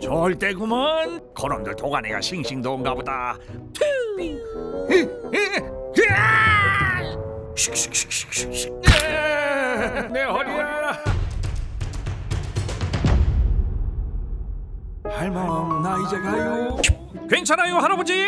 절대구먼. 그놈들 도가니가 싱싱도인가 보다. 내 허리야. 할멈 나 이제 가요. 괜찮아요 할아버지?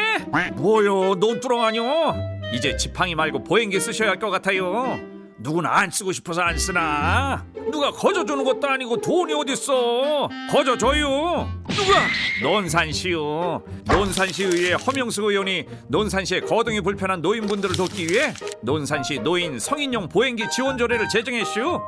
뭐요? 논두렁아뇨 이제 지팡이 말고 보행기 쓰셔야 할 것 같아요 누구나 안 쓰고 싶어서 안 쓰나? 누가 거저 주는 것도 아니고 돈이 어딨어? 거저 줘요. 누가? 논산시요. 논산시의회 허명수 의원이 논산시의 거동이 불편한 노인분들을 돕기 위해 논산시 노인 성인용 보행기 지원 조례를 제정했슈.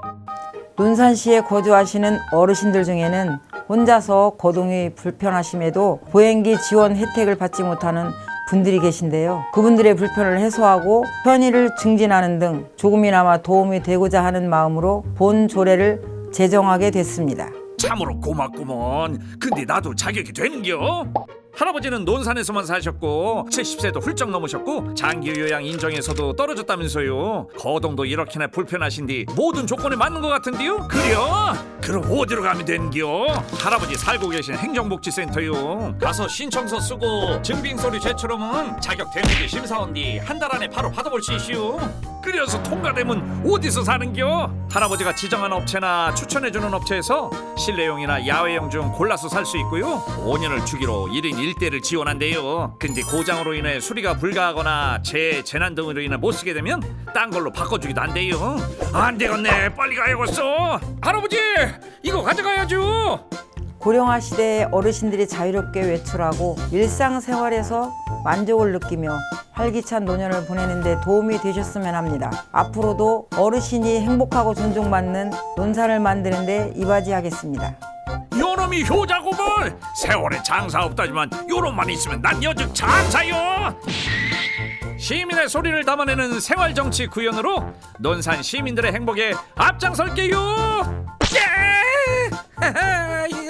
논산시에 거주하시는 어르신들 중에는 혼자서 거동이 불편하심에도 보행기 지원 혜택을 받지 못하는 분들이 계신데요. 그분들의 불편을 해소하고 편의를 증진하는 등 조금이나마 도움이 되고자 하는 마음으로 본 조례를 제정하게 됐습니다. 참으로 고맙구먼. 근데 나도 자격이 되는겨? 할아버지는 논산에서만 사셨고 70세도 훌쩍 넘으셨고 장기 요양 인정에서도 떨어졌다면서요. 거동도 이렇게나 불편하신디 모든 조건에 맞는 것 같은데요? 그래요? 그럼 어디로 가면 되는겨? 할아버지 살고 계신 행정복지센터요. 가서 신청서 쓰고 증빙서류 제출하면 자격 되는지 심사원 뒤한달 안에 바로 받아볼 수 있슈. 그래서 통과되면 어디서 사는겨? 할아버지가 지정한 업체나 추천해주는 업체에서 실내용이나 야외용 중 골라서 살 수 있고요. 5년을 주기로 1인 1대를 지원한대요. 근데 고장으로 인해 수리가 불가하거나 재해, 재난 등으로 인해 못 쓰게 되면 딴 걸로 바꿔주기도 한대요. 안 되겠네. 빨리 가야겠어. 할아버지, 이거 가져가야죠. 고령화 시대에 어르신들이 자유롭게 외출하고 일상생활에서 만족을 느끼며 활기찬 노년을 보내는 데 도움이 되셨으면 합니다. 앞으로도 어르신이 행복하고 존중받는 논산을 만드는 데 이바지하겠습니다. 요놈이 효자고만 세월에 장사 없다지만 요놈만 있으면 난 여즉 장사요 시민의 소리를 담아내는 생활정치 구현으로 논산 시민들의 행복에 앞장설게요 예!